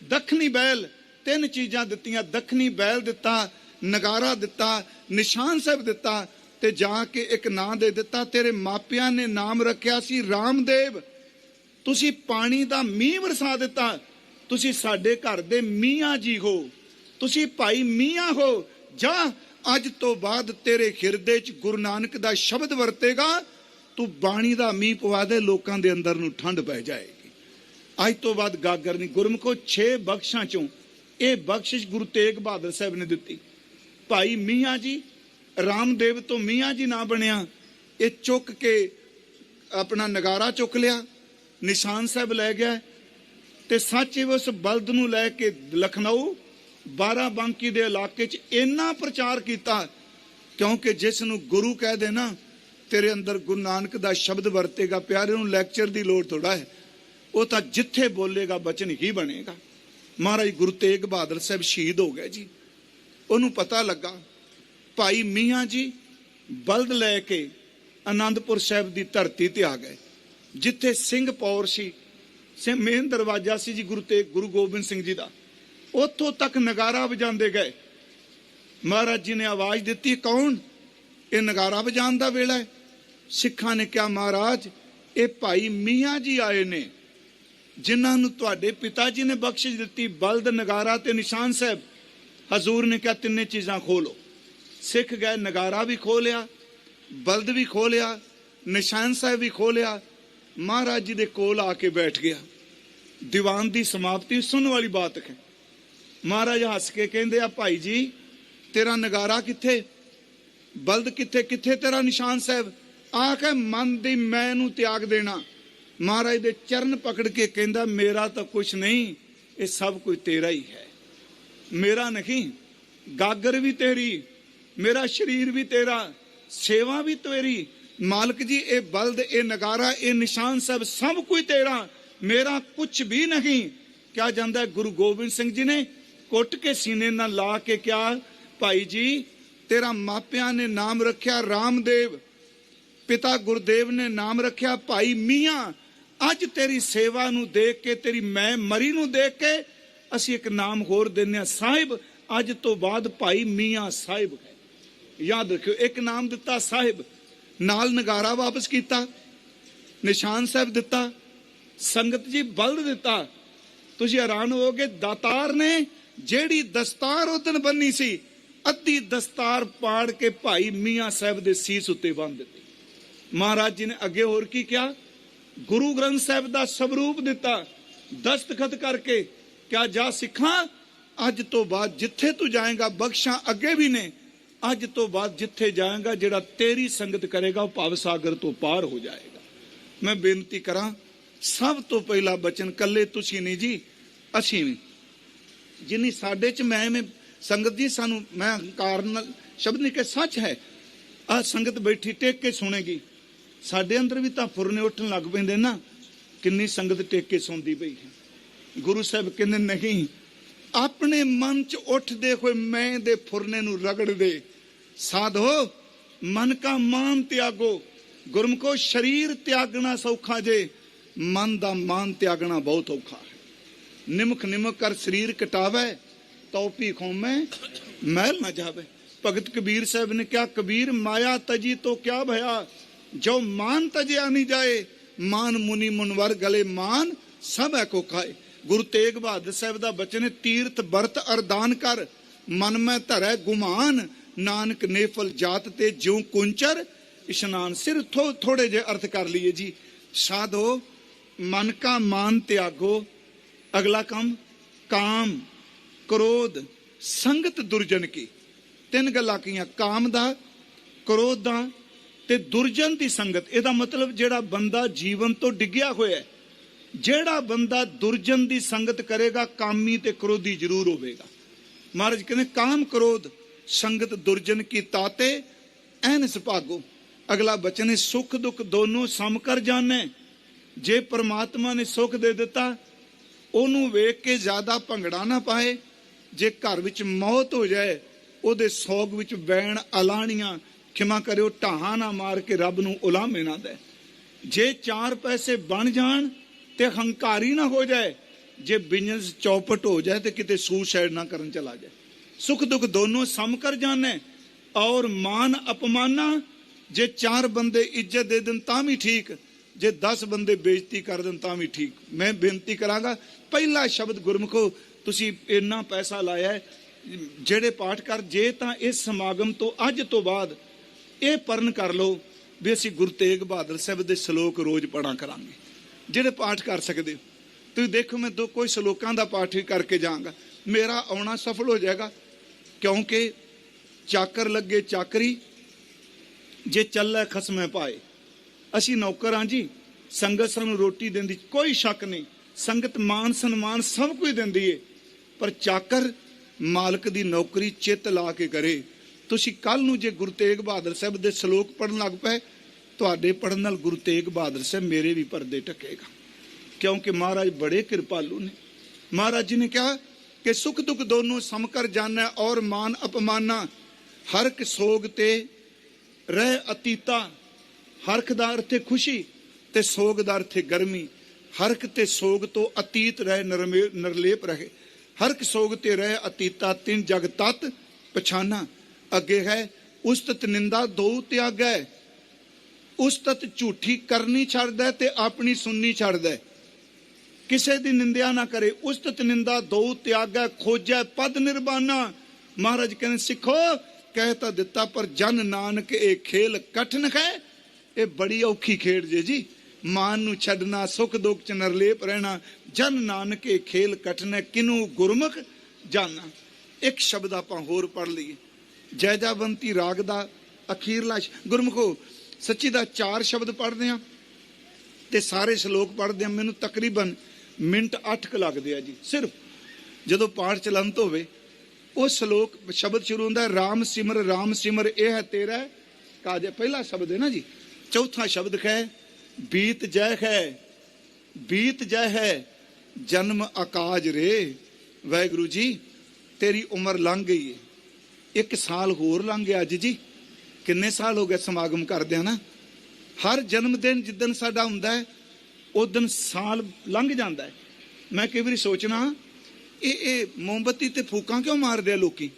ਦੱਖਣੀ ਬੈਲ, ਤਿੰਨ ਚੀਜ਼ਾਂ ਦਿੱਤੀਆਂ। ਦੱਖਣੀ ਬੈਲ ਦਿੱਤਾ, ਨਗਾਰਾ ਦਿੱਤਾ, ਨਿਸ਼ਾਨ ਸਾਹਿਬ ਦਿੱਤਾ ਤੇ ਜਾ ਕੇ ਇੱਕ ਨਾਂ ਦੇ ਦਿੱਤਾ, ਤੇਰੇ ਮਾਪਿਆਂ ਨੇ ਨਾਮ ਰੱਖਿਆ ਸੀ ਰਾਮਦੇਵ। ਤੁਸੀਂ ਪਾਣੀ ਦਾ ਮੀਂਹ ਵਰਸਾ ਦਿੱਤਾ, ਤੁਸੀਂ ਸਾਡੇ ਘਰ ਦੇ ਮੀਆਂ ਜੀ ਹੋ, ਤੁਸੀਂ ਭਾਈ ਮੀਆਂ ਹੋ। ਜਾ, ਅੱਜ ਤੋਂ ਬਾਅਦ ਤੇਰੇ ਹਿਰਦੇ 'ਚ ਗੁਰੂ ਨਾਨਕ ਦਾ ਸ਼ਬਦ ਵਰਤੇਗਾ, ਤੂੰ ਬਾਣੀ ਦਾ ਮੀਂਹ ਪਵਾ ਦੇ, ਲੋਕਾਂ ਦੇ ਅੰਦਰ ਨੂੰ ਠੰਡ ਪੈ ਜਾਏਗੀ। ਅੱਜ ਤੋਂ ਬਾਅਦ ਗਾਗਰ ਨਹੀਂ, ਗੁਰਮਖੋ 6 ਬਖਸ਼ਾਂ ਚੋਂ, ਇਹ ਬਖਸ਼ਿਸ਼ ਗੁਰੂ ਤੇਗ ਬਹਾਦਰ ਸਾਹਿਬ ਨੇ ਦਿੱਤੀ। ਭਾਈ ਮੀਆਂ ਜੀ ਰਾਮਦੇਵ ਤੋਂ ਮੀਆਂ ਜੀ ਨਾ ਬਣਿਆ, ਇਹ ਚੁੱਕ ਕੇ ਆਪਣਾ ਨਗਾਰਾ ਚੁੱਕ ਲਿਆ, ਨਿਸ਼ਾਨ ਸਾਹਿਬ ਲੈ ਗਿਆ ਤੇ ਸੱਚ ਉਸ ਬਲਦ ਨੂੰ ਲੈ ਕੇ ਲਖਨਊ ਬਾਰਾਬੰਕੀ ਦੇ ਇਲਾਕੇ 'ਚ ਇੰਨਾ ਪ੍ਰਚਾਰ ਕੀਤਾ, ਕਿਉਂਕਿ ਜਿਸ ਨੂੰ ਗੁਰੂ ਕਹਿ ਦੇ ਨਾ, ਤੇਰੇ ਅੰਦਰ ਗੁਰੂ ਨਾਨਕ ਦਾ ਸ਼ਬਦ ਵਰਤੇਗਾ, ਪਿਆਰੇ ਨੂੰ ਲੈਕਚਰ ਦੀ ਲੋੜ ਥੋੜਾ ਹੈ, ਉਹ ਤਾਂ ਜਿੱਥੇ ਬੋਲੇਗਾ ਬਚਨ ਹੀ ਬਣੇਗਾ। ਮਹਾਰਾਜ ਗੁਰੂ ਤੇਗ ਬਹਾਦਰ ਸਾਹਿਬ ਸ਼ਹੀਦ ਹੋ ਗਏ ਜੀ, ਉਹਨੂੰ ਪਤਾ ਲੱਗਾ ਭਾਈ ਮੀਆਂ ਜੀ ਬਲਦ ਲੈ ਕੇ ਆਨੰਦਪੁਰ ਸਾਹਿਬ ਦੀ ਧਰਤੀ ਤੇ ਆ ਗਏ। ਜਿੱਥੇ ਸਿੰਘ ਪੌਰ ਸੀ ਸੇ ਮੇਨ ਦਰਵਾਜ਼ਾ ਸੀ ਜੀ ਗੁਰੂ ਤੇ ਗੁਰੂ ਗੋਬਿੰਦ ਸਿੰਘ ਜੀ ਦਾ। ਉੱਥੋਂ ਤੱਕ ਨਗਾਰਾ ਵਜਾਉਂਦੇ ਗਏ। ਮਹਾਰਾਜ ਜੀ ਨੇ ਆਵਾਜ਼ ਦਿੱਤੀ, ਕੌਣ? ਇਹ ਨਗਾਰਾ ਵਜਾਉਣ ਦਾ ਵੇਲਾ ਹੈ। ਸਿੱਖਾਂ ਨੇ ਕਿਹਾ, ਮਹਾਰਾਜ, ਇਹ ਭਾਈ ਮੀਆਂ ਜੀ ਆਏ ਨੇ। ਜਿਨ੍ਹਾਂ ਨੂੰ ਤੁਹਾਡੇ ਪਿਤਾ ਜੀ ਨੇ ਬਖਸ਼ਿਸ਼ ਦਿੱਤੀ, ਬਲਦ ਨਗਾਰਾ ਤੇ ਨਿਸ਼ਾਨ ਸਾਹਿਬ। ਹਜ਼ੂਰ ਨੇ ਕਿਹਾ, ਤਿੰਨੇ ਚੀਜ਼ਾਂ ਖੋਲੋ ਸਿੱਖ ਗਏ, ਨਗਾਰਾ ਵੀ ਖੋਲਿਆ ਬਲਦ ਵੀ ਖੋਲਿਆ ਨਿਸ਼ਾਨ ਸਾਹਿਬ ਵੀ ਖੋਲਿਆ ਮਹਾਰਾਜ ਜੀ ਦੇ ਕੋਲ ਆ ਕੇ ਬੈਠ ਗਿਆ। ਦੀਵਾਨ ਦੀ ਸਮਾਪਤੀ ਸੁਣਨ ਵਾਲੀ ਬਾਤ ਹੈ। ਮਹਾਰਾਜ ਹੱਸ ਕੇ ਕਹਿੰਦੇ ਆ, ਭਾਈ ਜੀ, ਤੇਰਾ ਨਗਾਰਾ ਕਿੱਥੇ? ਬਲਦ ਕਿੱਥੇ? ਕਿੱਥੇ ਤੇਰਾ ਨਿਸ਼ਾਨ ਸਾਹਿਬ? ਆ ਕੇ ਮਨ ਦੀ ਮੈਂ ਨੂੰ ਤਿਆਗ ਦੇਣਾ। ਮਹਾਰਾਜ ਦੇ ਚਰਨ ਪਕੜ ਕੇ ਕਹਿੰਦਾ, ਮੇਰਾ ਤਾਂ ਕੁਝ ਨਹੀਂ, ਇਹ ਸਭ ਕੁਝ ਤੇਰਾ ਹੀ ਹੈ। ਮੇਰਾ ਨਹੀਂ, ਗਾਗਰ ਵੀ ਤੇਰੀ ਮੇਰਾ ਸਰੀਰ ਵੀ ਤੇਰਾ ਸੇਵਾ ਵੀ ਤੇਰੀ ਮਾਲਕ ਜੀ ਇਹ ਬਲਦ ਇਹ ਨਗਾਰਾ ਇਹ ਨਿਸ਼ਾਨ ਸਭ ਸਭ ਕੁਝ ਤੇਰਾ ਮੇਰਾ ਕੁਝ ਵੀ ਨਹੀਂ ਕਿਹਾ ਜਾਂਦਾ ਗੁਰੂ ਗੋਬਿੰਦ ਸਿੰਘ ਜੀ ਨੇ ਕੁੱਟ ਕੇ ਸੀਨੇ ਨਾਲ ਲਾ ਕੇ ਕਿਹਾ ਭਾਈ ਜੀ ਤੇਰਾ ਮਾਪਿਆਂ ਨੇ ਨਾਮ ਰੱਖਿਆ ਰਾਮਦੇਵ ਪਿਤਾ ਗੁਰਦੇਵ ਨੇ ਨਾਮ ਰੱਖਿਆ ਭਾਈ ਮੀਆਂ ਅੱਜ ਤੇਰੀ ਸੇਵਾ ਨੂੰ ਦੇਖ ਕੇ ਤੇਰੀ ਮੈਂ ਮਰੀ ਨੂੰ ਦੇਖ ਕੇ ਅਸੀਂ ਇੱਕ ਨਾਮ ਹੋਰ ਦਿੰਨੇ ਆ ਸਾਹਿਬ ਅੱਜ ਤੋਂ ਬਾਅਦ ਭਾਈ ਮੀਆਂ ਸਾਹਿਬ ਯਾਦ ਰੱਖਿਓ, ਇੱਕ ਨਾਮ ਦਿੱਤਾ ਸਾਹਿਬ, ਨਾਲ ਨਗਾਰਾ ਵਾਪਸ ਕੀਤਾ, ਨਿਸ਼ਾਨ ਸਾਹਿਬ ਦਿੱਤਾ, ਸੰਗਤ ਜੀ ਬਲਦ ਦਿੱਤਾ। ਤੁਸੀਂ ਹੈਰਾਨ ਹੋਵੋਗੇ, ਦਾਤਾਰ ਨੇ ਜਿਹੜੀ ਦਸਤਾਰ ਉਦਨ ਬੰਨੀ ਸੀ, ਅੱਧੀ ਦਸਤਾਰ ਪਾੜ ਕੇ ਭਾਈ ਮੀਆਂ ਸਾਹਿਬ ਦੇ ਸੀਸ ਉੱਤੇ ਬੰਨ ਦਿੱਤੀ। ਮਹਾਰਾਜ ਜੀ ਨੇ ਅੱਗੇ ਹੋਰ ਕੀ ਕਿਹਾ? ਗੁਰੂ ਗ੍ਰੰਥ ਸਾਹਿਬ ਦਾ ਸਵਰੂਪ ਦਿੱਤਾ, ਦਸਤਖਤ ਕਰਕੇ ਕਿਆ ਜਾ ਸਿੱਖਾਂ, ਅੱਜ ਤੋਂ ਬਾਅਦ ਜਿੱਥੇ ਤੂੰ ਜਾਏਗਾ, ਬਖਸ਼ਾਂ ਅੱਗੇ ਵੀ ਨੇ ਅੱਜ ਤੋਂ ਬਾਅਦ ਜਿੱਥੇ ਜਾਏਗਾ, ਜਿਹੜਾ ਤੇਰੀ ਸੰਗਤ ਕਰੇਗਾ, ਉਹ ਭਵ ਸਾਗਰ ਤੋਂ ਪਾਰ ਹੋ ਜਾਏਗਾ। ਮੈਂ ਬੇਨਤੀ ਕਰਾਂ, ਸਭ ਤੋਂ ਪਹਿਲਾ ਬਚਨ, ਕੱਲੇ ਤੁਸੀਂ ਨਹੀਂ ਜੀ, ਅਸੀਂ ਵੀ। ਜਿੰਨੀ ਸਾਡੇ ਚ ਮੈਂ ਮੈਂ ਸੰਗਤ ਜੀ ਸਾਨੂੰ ਮੈਂ ਹੰਕਾਰ ਨਾਲ ਸ਼ਬਦ ਨਹੀਂ ਕਿ ਸੱਚ ਹੈ। ਆ ਸੰਗਤ ਬੈਠੀ, ਟੇਕ ਕੇ ਸੁਣੇਗੀ। ਸਾਡੇ ਅੰਦਰ ਵੀ ਤਾਂ ਫੁਰਨੇ ਉੱਠਣ ਲੱਗ ਪੈਂਦੇ ਨਾ, ਕਿੰਨੀ ਸੰਗਤ ਟੇਕ ਕੇ ਸੁਣਦੀ ਪਈ ਹੈ। ਗੁਰੂ ਸਾਹਿਬ ਕਹਿੰਦੇ, ਨਹੀਂ, ਆਪਣੇ ਮਨ ਚ ਉੱਠਦੇ ਹੋਏ ਮੈਂ ਦੇ ਫੁਰਨੇ ਨੂੰ ਰਗੜ ਦੇ ਸਾਧੋ, ਮਨ ਕਾ ਮਾਨ ਤਿਆਗੋ ਗੁਰਮੁਖੋ ਸਰੀਰ ਤਿਆਗਣਾ ਸੌਖਾ ਜੇ, ਮਨ ਦਾ ਮਾਨ ਤਿਆਗਣਾ ਬਹੁਤ ਔਖਾ ਹੈ। ਨਿਮਖ ਨਿਮਖ ਕਰ ਸਰੀਰ ਕਟਾਵੇ ਤੌਪੀ ਖੋਮੇ, ਮਹਿਲ ਨਾ ਜਾਵੇ। ਭਗਤ ਕਬੀਰ ਸਾਹਿਬ ਨੇ ਕਿਹਾ, ਕਬੀਰ ਮਾਇਆ ਤਜੀ ਤੋ ਕਿਆ ਭਇਆ? ਜੋ ਮਾਨ ਤਜਿਆ ਨਹੀਂ ਜਾਏ, ਮਾਨ ਮੁਨੀ ਮੁਨਵਰ ਗਲੇ ਮਾਨ ਸਭ ਹੈ ਕੋ ਖਾਏ। ਗੁਰੂ ਤੇਗ ਬਹਾਦਰ ਸਾਹਿਬ ਦਾ ਬਚਨ ਹੈ, ਤੀਰਥ ਬਰਤ ਅਰਦਾਨ ਕਰ, ਮਨ ਮੈਂ ਧਰੈ ਗੁਮਾਨ ਨਾਨਕ ਨੇਫਲ ਜਾਤ ਤੇ ਜਿਉ ਕੁੰਚਰ, ਇਸ਼ਨਾਨ ਸਿਰ ਥੋੜੇ ਜੇ ਅਰਥ ਕਰ ਲਈਏ ਜੀ। ਸਾਧੋ, ਮਨ ਕਾ ਮਾਨ ਤਿਆਗੋ, ਅਗਲਾ ਕੰਮ, ਕਾਮ, ਕ੍ਰੋਧ, ਸੰਗਤ ਦੁਰਜਨ ਕੀ। ਤਿੰਨ ਗੱਲਾਂ ਕੀਆਂ, ਕਾਮ ਦਾ, ਕ੍ਰੋਧ ਦਾ ਤੇ ਦੁਰਜਨ ਦੀ ਸੰਗਤ। ਇਹਦਾ ਮਤਲਬ ਜਿਹੜਾ ਬੰਦਾ ਜੀਵਨ ਤੋਂ ਡਿੱਗਿਆ ਹੋਇਆ ਜਿਹੜਾ ਬੰਦਾ ਦੁਰਜਨ ਦੀ ਸੰਗਤ ਕਰੇਗਾ, ਕਾਮੀ ਤੇ ਕ੍ਰੋਧੀ ਜ਼ਰੂਰ ਹੋਵੇਗਾ। ਮਹਾਰਾਜ ਕਹਿੰਦੇ, ਕਾਮ, ਕ੍ਰੋਧ ਸੰਗਤ ਦੁਰਜਨ ਕੀ ਤਾਤੇ, ਐਨ ਸੁਭਾਗੋ। ਅਗਲਾ ਬਚਨ ਹੈ, ਸੁਖ ਦੁੱਖ ਦੋਨੋਂ ਸਮ ਕਰ ਜਾਣੈ। ਜੇ ਪ੍ਰਮਾਤਮਾ ਨੇ ਸੁਖ ਦੇ ਦਿੱਤਾ, ਉਹਨੂੰ ਵੇਖ ਕੇ ਜ਼ਿਆਦਾ ਭੰਗੜਾ ਨਾ ਪਾਏ। ਜੇ ਘਰ ਵਿੱਚ ਮੌਤ ਹੋ ਜਾਏ, ਉਹਦੇ ਸੋਗ ਵਿੱਚ ਵੈਣ ਅਲਾਣੀਆਂ, ਖਿਮਾ ਕਰਿਓ, ਢਾਹਾਂ ਨਾ ਮਾਰ ਕੇ ਰੱਬ ਨੂੰ ਉਲਾਮੇ ਨਾ ਦੇ। ਜੇ ਚਾਰ ਪੈਸੇ ਬਣ ਜਾਣ ਤੇ ਹੰਕਾਰੀ ਨਾ ਹੋ ਜਾਏ, ਜੇ ਬਿਜ਼ਨਸ ਚੌਪਟ ਹੋ ਜਾਏ ਤੇ ਕਿਤੇ ਸੂਸਾਈਡ ਨਾ ਕਰਨ ਚਲਾ ਜਾਏ। ਸੁਖ ਦੁੱਖ ਦੋਨੋਂ ਸਮ ਕਰ ਜਾਣੇ, ਔਰ ਮਾਨ ਅਪਮਾਨਾ, ਜੇ ਚਾਰ ਬੰਦੇ ਇੱਜ਼ਤ ਦੇ ਦੇਣ ਤਾਂ ਵੀ ਠੀਕ, ਜੇ 10 ਬੰਦੇ ਬੇਇੱਜ਼ਤੀ ਕਰ ਦੇਣ ਤਾਂ ਵੀ ਠੀਕ। ਮੈਂ ਬੇਨਤੀ ਕਰਾਂਗਾ, ਪਹਿਲਾ ਸ਼ਬਦ ਗੁਰਮੁਖੋ, ਤੁਸੀਂ ਇੰਨਾ ਪੈਸਾ ਲਾਇਆ ਜਿਹੜੇ ਪਾਠ ਕਰ, ਜੇ ਤਾਂ ਇਸ ਸਮਾਗਮ ਤੋਂ ਅੱਜ ਤੋਂ ਬਾਅਦ ਇਹ ਪਰਨ ਕਰ ਲਓ ਵੀ ਅਸੀਂ ਗੁਰੂ ਤੇਗ ਬਹਾਦਰ ਸਾਹਿਬ ਦੇ ਸ਼ਲੋਕ ਰੋਜ਼ ਪੜਾਂ ਕਰਾਂਗੇ। ਜਿਹੜੇ ਪਾਠ ਕਰ ਸਕਦੇ ਹੋ। ਤੁਸੀਂ ਦੇਖੋ, ਮੈਂ ਦੋ ਕੋਈ ਸ਼ਲੋਕਾਂ ਦਾ ਪਾਠ ਹੀ ਕਰਕੇ ਜਾਵਾਂਗਾ। ਮੇਰਾ ਆਉਣਾ ਸਫਲ ਹੋ ਜਾਏਗਾ। ਕਿਉਂਕਿ ਚਾਕਰ ਲੱਗੇ ਚਾਕਰੀ, ਜੇ ਚੱਲੇ ਖਸਮੇ ਪਾਏ। ਅਸੀਂ ਨੌਕਰ ਹਾਂ ਜੀ, ਸੰਗਤ ਸਾਨੂੰ ਰੋਟੀ ਦਿੰਦੀ, ਕੋਈ ਸ਼ੱਕ ਨਹੀਂ। ਸੰਗਤ ਮਾਨ ਸਨਮਾਨ ਸਭ ਕੁਝ ਦਿੰਦੀ ਏ। ਪਰ ਚਾਕਰ ਮਾਲਕ ਦੀ ਨੌਕਰੀ ਚਿੱਤ ਲਾ ਕੇ ਕਰੇ। ਤੁਸੀਂ ਕੱਲ ਨੂੰ ਜੇ ਗੁਰੂ ਤੇਗ ਬਹਾਦਰ ਸਾਹਿਬ ਦੇ ਸ਼ਲੋਕ ਪੜਨ ਲੱਗ ਪਏ, ਤੁਹਾਡੇ ਪੜਨ ਨਾਲ ਗੁਰੂ ਤੇਗ ਬਹਾਦਰ ਸਾਹਿਬ ਮੇਰੇ ਵੀ ਪਰਦੇ ਟਕੇਗਾ। ਕਿਉਂਕਿ ਮਹਾਰਾਜ ਬੜੇ ਕਿਰਪਾਲੂ ਨੇ। ਮਹਾਰਾਜ ਜੀ ਨੇ ਕਿਹਾ ਕਿ ਸੁਖ ਦੁੱਖ ਦੋਨੋਂ ਸਮਕਰ ਜਾਣੈ ਔਰ ਮਾਨ ਅਪਮਾਨਾ। ਹਰ ਇੱਕ ਸੋਗ ਤੇ ਰਹਿ ਅਤੀਤਾ। ਹਰਖ ਦਾ ਅਰਥ ਹੈ ਖੁਸ਼ੀ ਤੇ ਸੋਗ ਦਾ ਅਰਥ ਹੈ ਗਰਮੀ ਹਰਖ ਤੇ ਸੋਗ ਤੋਂ ਅਤੀਤ ਰਹਿ ਨਰਮੇ- ਨਿਰਲੇਪ ਰਹੇ। ਹਰਖ ਸੋਗ ਤੇ ਰਹਿ ਅਤੀਤਾ, ਤਿੰਨ ਜਗ ਤਤ ਪਛਾਨਾ। ਅੱਗੇ ਹੈ, ਉਸਤਤ ਨਿੰਦਾ ਦੋ ਤਿਆਗੈ। ਉਸਤਤ ਝੂਠੀ ਕਰਨੀ ਛੱਡਦਾ ਤੇ ਆਪਣੀ ਸੁਣਨੀ ਛੱਡਦਾ ਕਿਸੇ ਦੀ ਨਿੰਦਿਆ ਨਾ ਕਰੇ। ਉਸਤਤ ਨਿੰਦਾ ਦੋ ਤਿਆਗੈ, ਖੋਜੈ, ਪਦ ਨਿਰਬਾਨਾ। ਮਹਾਰਾਜ ਕਹਿੰਦੇ, ਸਿੱਖੋ, ਕਹਿ ਤਾਂ ਦਿੱਤਾ, ਪਰ ਜਨ ਨਾਨਕ, ਇਹ ਖੇਲ ਕਠਨ ਹੈ। ਇਹ ਬੜੀ ਔਖੀ ਖੇਡ ਜੇ ਜੀ। ਮਾਨ ਨੂੰ ਛੱਡਣਾ, ਸੁਖ ਦੁੱਖ ਚ ਨਰਲੇਪ ਰਹਿਣਾ, ਜਨ ਨਾਨਕ, ਇਹ ਖੇਲ ਕਠਨ ਹੈ। ਕਿਨੂੰ ਗੁਰਮੁਖ ਜਾਣਾ ਇੱਕ ਸ਼ਬਦ ਆਪਾਂ ਹੋਰ ਪੜ ਲਈਏ। ਜੈਜਾਵੰਤੀ ਰਾਗ ਦਾ ਅਖੀਰਲਾ ਗੁਰਮੁਖੋ, ਸੱਚੀ ਦਾ ਚਾਰ ਸ਼ਬਦ ਪੜਦੇ ਆ ਤੇ ਸਾਰੇ ਸ਼ਲੋਕ ਪੜਦੇ ਆ। ਮੈਨੂੰ ਤਕਰੀਬਨ ਮਿੰਟ 8 ਕ ਲੱਗਦੇ ਆ ਜੀ, ਸਿਰਫ। ਜਦੋਂ ਪਾਠ ਚਲੰਤ ਹੋਵੇ, ਉਹ ਸ਼ਲੋਕ ਸ਼ਬਦ ਸ਼ੁਰੂ ਹੁੰਦਾ ਰਾਮ ਸਿਮਰ ਰਾਮ ਸਿਮਰ, ਇਹ ਹੈ ਤੇਰਾ ਕਾਜੇ ਪਹਿਲਾ ਸ਼ਬਦ ਹੈ ਨਾ ਜੀ, ਚੌਥਾ ਸ਼ਬਦ ਹੈ, ਬੀਤ ਜੈ ਹੈ, ਬੀਤ ਜੈ ਹੈ, ਜਨਮ ਆਕਾਜ ਰੇ। ਵਾਹਿਗੁਰੂ ਜੀ, ਤੇਰੀ ਉਮਰ ਲੰਘ ਗਈ ਹੈ ਇੱਕ ਸਾਲ ਹੋਰ ਲੰਘ ਗਿਆ ਅੱਜ ਜੀ। ਕਿੰਨੇ ਸਾਲ ਹੋ ਗਏ ਸਮਾਗਮ ਕਰਦੇ ਆ ਨਾ। ਹਰ ਜਨਮ ਦਿਨ ਜਿੱਦਨ ਸਾਡਾ ਹੁੰਦਾ ਹੈ ਉਸ ਦਿਨ ਸਾਲ ਲੰਘ ਜਾਂਦਾ ਹੈ। ਮੈਂ ਕਈ ਵਾਰੀ ਸੋਚਣਾ ਇਹ ਇਹ ਮੋਮਬੱਤੀ ਤੇ ਫੂਕਾਂ ਕਿਉਂ ਮਾਰਦੇ ਆ ਲੋਕੀ?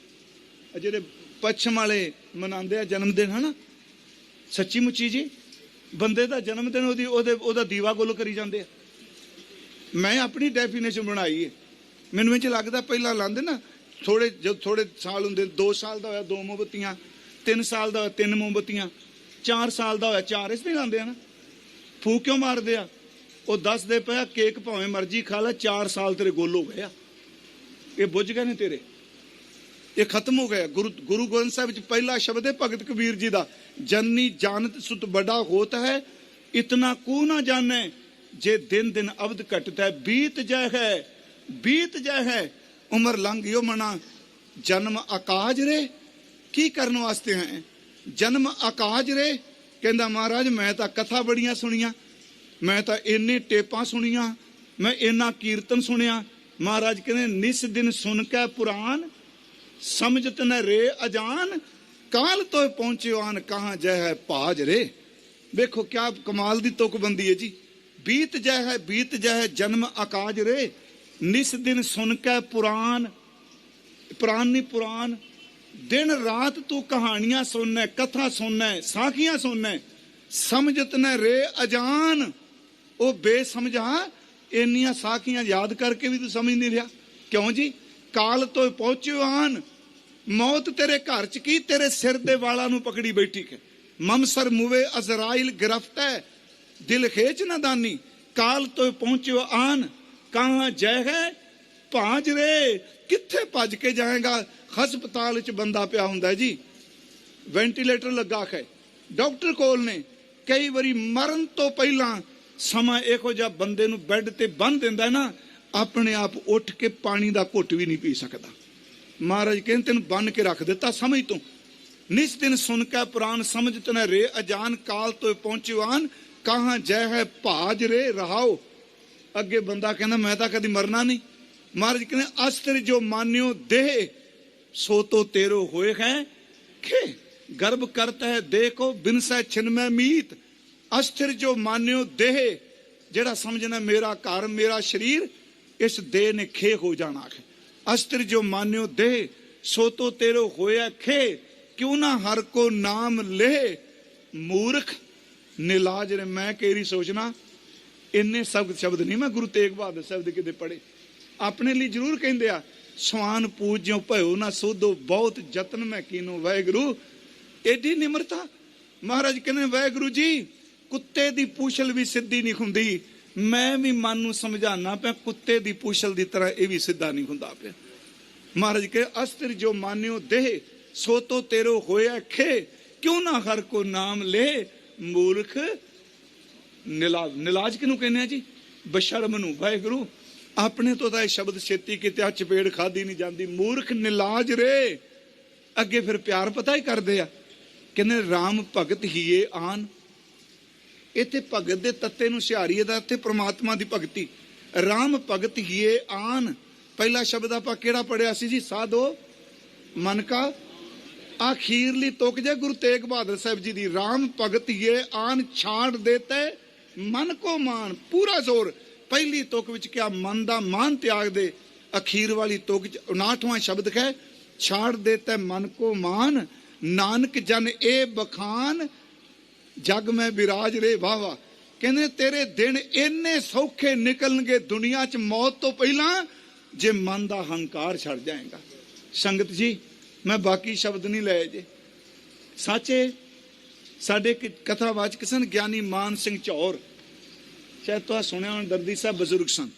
ਜਿਹੜੇ ਪੱਛਮ ਵਾਲੇ ਮਨਾਉਂਦੇ ਆ ਜਨਮ ਦਿਨ, ਹਨਾ? ਸੱਚੀ ਮੁੱਚੀ ਜੀ, ਬੰਦੇ ਦਾ ਜਨਮ ਦਿਨ ਉਹਦੀ, ਉਹਦੇ, ਉਹਦਾ ਦੀਵਾ ਗੁੱਲ ਕਰੀ ਜਾਂਦੇ ਆ। ਮੈਂ ਆਪਣੀ ਡੈਫੀਨੇਸ਼ਨ ਬਣਾਈ ਹੈ। ਮੈਨੂੰ ਇਹ ਲੱਗਦਾ ਪਹਿਲਾਂ ਲਾਉਂਦੇ ਨਾ ਥੋੜੇ ਜਦ ਥੋੜੇ ਸਾਲ ਹੁੰਦੇ 2 ਸਾਲ ਦਾ ਹੋਇਆ ਦੋ ਮੋਮਬੱਤੀਆਂ 3 ਸਾਲ ਦਾ ਹੋਇਆ ਤਿੰਨ ਮੋਮਬੱਤੀਆਂ 4 ਸਾਲ ਦਾ ਹੋਇਆ ਚਾਰ, ਇਸ ਨਹੀਂ ਲਾਉਂਦੇ ਆ ਨਾ। ਫੂਕ ਕਿਉਂ ਮਾਰਦੇ ਆ? ਉਹ ਦੱਸਦੇ ਪਿਆ ਕੇਕ ਭਾਵੇਂ ਮਰਜ਼ੀ ਖਾ ਲੈ 4 ਸਾਲ ਤੇਰੇ ਗੋਲ ਹੋ ਗਏ ਆ। ਇਹ ਬੁੱਝ ਗਏ ਨੇ ਤੇਰੇ। ਇਹ ਖਤਮ ਹੋ ਗਿਆ ਗੁਰੂ ਗੁਰੂ ਗੋਬਿੰਦ ਸਾਹਿਬ ਵਿੱਚ ਪਹਿਲਾ ਸ਼ਬਦ ਹੈ ਭਗਤ ਕਬੀਰ ਜੀ ਦਾ। ਜਨਨੀ ਜਾਣਤ ਸੁਤ ਬੜਾ ਹੋਤ ਹੈ, ਇਤਨਾ ਕੋ ਨਾ ਜਾਣੈ, ਜੇ ਦਿਨ ਦਿਨ ਅਵਧ ਘਟਦਾ ਬੀਤ ਜੈ ਹੈ, ਬੀਤ ਜੈ ਹੈ, ਉਮਰ ਲੰਘ ਗਿਓ ਮਨਾ। ਜਨਮ ਆਕਾਜ ਰੇ, ਕੀ ਕਰਨ ਵਾਸਤੇ ਹੈ ਜਨਮ ਆਕਾਜ ਰੇ, ਕਹਿੰਦਾ ਮਹਾਰਾਜ, ਮੈਂ ਤਾਂ ਕਥਾ ਬੜੀਆਂ ਸੁਣੀਆਂ। ਮੈਂ ਤਾਂ ਇੰਨੇ ਟੇਪਾਂ ਸੁਣੀਆਂ, ਮੈਂ ਇੰਨਾ ਕੀਰਤਨ ਸੁਣਿਆ। ਮਹਾਰਾਜ ਕਹਿੰਦੇ, ਨਿਸ ਦਿਨ ਸੁਣ ਕੇ ਪੁਰਾਨ, ਸਮਝਤ ਨ ਰੇ ਅਜਾਨ। ਕਾਲ ਤੋਂ ਪਹੁੰਚਿਓ ਆਨ, ਕਹਾਂ ਜੈ ਹੈ ਭਾਜ ਰੇ? ਵੇਖੋ, ਕਿਆ ਕਮਾਲ ਦੀ ਤੁਕਬੰਦੀ ਹੈ ਜੀ। ਬੀਤ ਜੈ ਹੈ, ਬੀਤ ਜੈ ਹੈ, ਜਨਮ ਆਕਾਜ ਰੇ। ਨਿਸ ਦਿਨ ਸੁਣ ਕੇ ਪੁਰਾਨ ਪੁਰਾਨ ਨਹੀਂ ਪੁਰਾਨ। ਦਿਨ ਰਾਤ ਤੂੰ ਕਹਾਣੀਆਂ ਸੁਣਨਾ ਕਥਾ ਸੁਣਨਾ ਸਾਖੀਆਂ ਸੁਣਨਾ ਸਮਝਤ ਨ ਰੇ ਅਜਾਨ। ਉਹ ਬੇਸਮਝਾ ਇੰਨੀਆਂ ਸਾਖੀਆਂ ਯਾਦ ਕਰਕੇ ਵੀ ਤੂੰ ਸਮਝ ਨਹੀਂ ਰਿਹਾ। ਕਿਉਂ ਜੀ? ਕਾਲ ਤੋਂ ਪਹੁੰਚਿਓ ਆਨ ਮੌਤ ਤੇਰੇ ਘਰ ਚ ਕੀ? ਤੇਰੇ ਸਿਰ ਦੇ ਵਾਲਾਂ ਨੂੰ ਪਕੜੀ ਬੈਠੀ ਹੈ ਮਮਸਰ ਮੁਵੇ ਅਜ਼ਰਾਇਲ ਗ੍ਰਿਫਤ ਹੈ। ਦਿਲ ਖੇਚ ਨਾ ਦਾਨੀ। ਕਾਲ ਤੋਂ ਪਹੁੰਚਿਓ ਆਨ ਕਹਾਂ ਜੈ ਹੈ। ਭਾਜ ਰੇ, ਕਿੱਥੇ ਭੱਜ ਕੇ ਜਾਏਗਾ? ਹਸਪਤਾਲ ਚ ਬੰਦਾ ਪਿਆ ਹੁੰਦਾ ਜੀ। ਵੈਂਟੀਲੇਟਰ ਲੱਗਾ ਹੈ। ਡਾਕਟਰ ਕੋਲ ਨੇ। ਕਈ ਵਾਰੀ ਮਰਨ ਤੋਂ ਪਹਿਲਾਂ ਸਮਾਂ ਇਹੋ ਜਿਹਾ ਬੰਦੇ ਨੂੰ ਬੈੱਡ ਤੇ ਬੰਨ ਦਿੰਦਾ ਨਾ, ਆਪਣੇ ਆਪ ਉੱਠ ਕੇ ਪਾਣੀ ਦਾ ਘੁੱਟ ਵੀ ਨਹੀਂ ਪੀ ਸਕਦਾ। ਮਹਾਰਾਜ ਕਹਿੰਦੇ, ਤੈਨੂੰ ਬੰਨ ਕੇ ਰੱਖ ਦਿੱਤਾ ਸਮਝ ਤੋਂ। ਨਿਸ ਦਿਨ ਸੁਣ ਕੇ ਪੁਰਾਨ ਸਮਝਤ ਨ ਰੇ, ਅਜਾਨ ਕਾਲ ਤੋਂ ਪਹੁੰਚਿਵਾਨ ਕਹਾਂ ਜੈ ਹੈ ਭਾਜ ਰੇ, ਰਹਾਓ। ਅੱਗੇ ਬੰਦਾ ਕਹਿੰਦਾ, ਮੈਂ ਤਾਂ ਕਦੀ ਮਰਨਾ ਨਹੀਂ। ਮਹਾਰਾਜ ਕਹਿੰਦੇ, ਅਸਤਰ ਜੋ ਮਾਨਿਓ ਦੇਹ, ਸੋ ਤੋ ਤੇਰੋ ਹੋਏ ਹੈ ਖੇ। ਗਰਭ ਕਰਤਾ ਹੈ ਦੇਖੋ ਬਿਨਸੈ ਛਿਨਮੈ ਮੀਤ। ਅਸਥਿਰ ਜੋ ਮਾਨਿਓ ਦੇਹ, ਜਿਹੜਾ ਸਮਝਣਾ ਮੇਰਾ ਘਰ, ਮੇਰਾ ਸਰੀਰ, ਇਸ ਦੇਹ ਨੇ ਖੇ ਹੋ ਜਾਣਾ ਹੈ। ਅਸਥਿਰ ਜੋ ਮਾਨਿਓ ਦੇਹ, ਸੋ ਤੋ ਤੇਰੋ ਹੋਇਆ ਖੇ, ਕਿਉਂ ਨਾ ਹਰ ਕੋ ਨਾਮ ਲੈ ਮੂਰਖ, ਨਿਲਾਜ ਨੇ ਮੈਂ ਕੇਰੀ ਸੋਚਣਾ, ਇੰਨੇ ਸ਼ਬਦ ਸ਼ਬਦ ਨਹੀਂ, ਮੈਂ ਗੁਰੂ ਤੇਗ ਬਹਾਦਰ ਸਾਹਿਬ ਦੇ ਕਿਤੇ ਪੜੇ ਆਪਣੇ ਲਈ ਜ਼ਰੂਰ ਕਹਿੰਦੇ ਆ, ਸਵਾਨ ਪੂਜਿਓ ਭਇਓ ਨਾ ਸੋਧੋ, ਬਹੁਤ ਯਤਨ ਮੈਂ ਕੀਨੋ ਵਾਹਿਗੁਰੂ। ਏਡੀ ਨਿਮਰਤਾ, ਮਹਾਰਾਜ ਕਹਿੰਦੇ ਵਾਹਿਗੁਰੂ ਜੀ ਕੁੱਤੇ ਦੀ ਪੂਛਲ ਵੀ ਸਿੱਧੀ ਨਹੀਂ ਹੁੰਦੀ। ਮੈਂ ਵੀ ਮਨ ਨੂੰ ਸਮਝਾਉਣਾ ਪਿਆ, ਕੁੱਤੇ ਦੀ ਪੂਛਲ ਦੀ ਤਰ੍ਹਾਂ ਇਹ ਵੀ ਸਿੱਧਾ ਨਹੀਂ ਹੁੰਦਾ ਪਿਆ। ਮਹਾਰਾਜ ਕਹੇ, ਅਸਤਰ ਜੋ ਮਾਨਿਓ ਦੇਹ, ਸੋ ਤੋ ਤੇਰੋ ਹੋਇਆ ਖੇ, ਕਿਉਂ ਨਾ ਹਰ ਕੋ ਨਾਮ ਲੈ, ਮੂਰਖ ਨਿਲਾਜ। ਨਿਲਾਜ ਕਿਨੂੰ ਕਹਿੰਦੇ ਆ ਜੀ? ਬਸ਼ਰਮ ਨੂੰ, ਵਾਹਿਗੁਰੂ, ਆਪਣੇ ਤੋਂ ਤਾਂ ਇਹ ਸ਼ਬਦ ਛੇਤੀ ਕਿਤੇ ਆ ਚਪੇੜ ਖਾਦੀ ਨਹੀਂ ਜਾਂਦੀ। ਮੂਰਖ ਨਿਲਾਜ ਰੇ। ਅੱਗੇ ਫਿਰ ਪਿਆਰ ਪਤਾ ਹੀ ਕਰਦੇ ਆ। ਕਹਿੰਦੇ RAM ਭਗਤ ਹੀਏ ਆਨ ਇੱਥੇ ਭਗਤ ਦੇ ਤੱਤੇ ਨੂੰ ਸਿਹਾਰੀਏ ਦਾ ਇੱਥੇ ਪ੍ਰਮਾਤਮਾ ਦੀ ਭਗਤੀ। ਰਾਮ ਭਗਤ ਹੀਏ ਆਨ। ਪਹਿਲਾ ਸ਼ਬਦ ਆਪਾਂ ਕਿਹੜਾ ਪੜਿਆ ਸੀ ਜੀ? ਸਾਧੋ, ਮਨ ਕਾ ਆਖੀਰਲੀ ਤੁਕ ਜੇ, ਗੁਰੂ ਤੇਗ ਬਹਾਦਰ ਸਾਹਿਬ ਜੀ ਦੀ RAM ਭਗਤ ਹੀਏ ਆਨ ਛਾੜ ਦੇਤੇ ਮਨ ਕੋ ਮਾਨ, ਪੂਰਾ ਜ਼ੋਰ। ਪਹਿਲੀ ਤੁਕ ਵਿੱਚ ਕਿਹਾ, ਮਨ ਦਾ ਮਾਨ ਤਿਆਗ ਦੇ, ਅਖੀਰ ਵਾਲੀ ਤੁਕ ਚ 59ਵਾਂ ਸ਼ਬਦ ਹੈ ਛਾੜ ਦੇਤੇ ਮਨ ਕੋ ਮਾਨ, ਨਾਨਕ ਜਨ ਇਹ ਬਖਾਨ ਜਗ ਮੈਂ ਵਿਰਾਜ ਰੇ ਵਾਹ ਵਾਹ ਕਹਿੰਦੇ, ਤੇਰੇ ਦਿਨ ਇੰਨੇ ਸੌਖੇ ਨਿਕਲਣਗੇ ਦੁਨੀਆ 'ਚ ਮੌਤ ਤੋਂ ਪਹਿਲਾਂ, ਜੇ ਮਨ ਦਾ ਹੰਕਾਰ ਛੱਡ ਜਾਏਗਾ। ਸੰਗਤ ਜੀ, ਮੈਂ ਬਾਕੀ ਸ਼ਬਦ ਨਹੀਂ ਲਏ ਜੇ। ਸਾਚੇ, ਸਾਡੇ ਕਥਾਵਾਚਕ ਸਨ ਗਿਆਨੀ ਮਾਨ ਸਿੰਘ ਚੌਰ। ਸ਼ਾਇਦ ਤੁਸੀਂ ਸੁਣਿਆ ਹੋਣਾ, ਦਰਦੀ ਸਾਹਿਬ ਬਜ਼ੁਰਗ ਸਨ।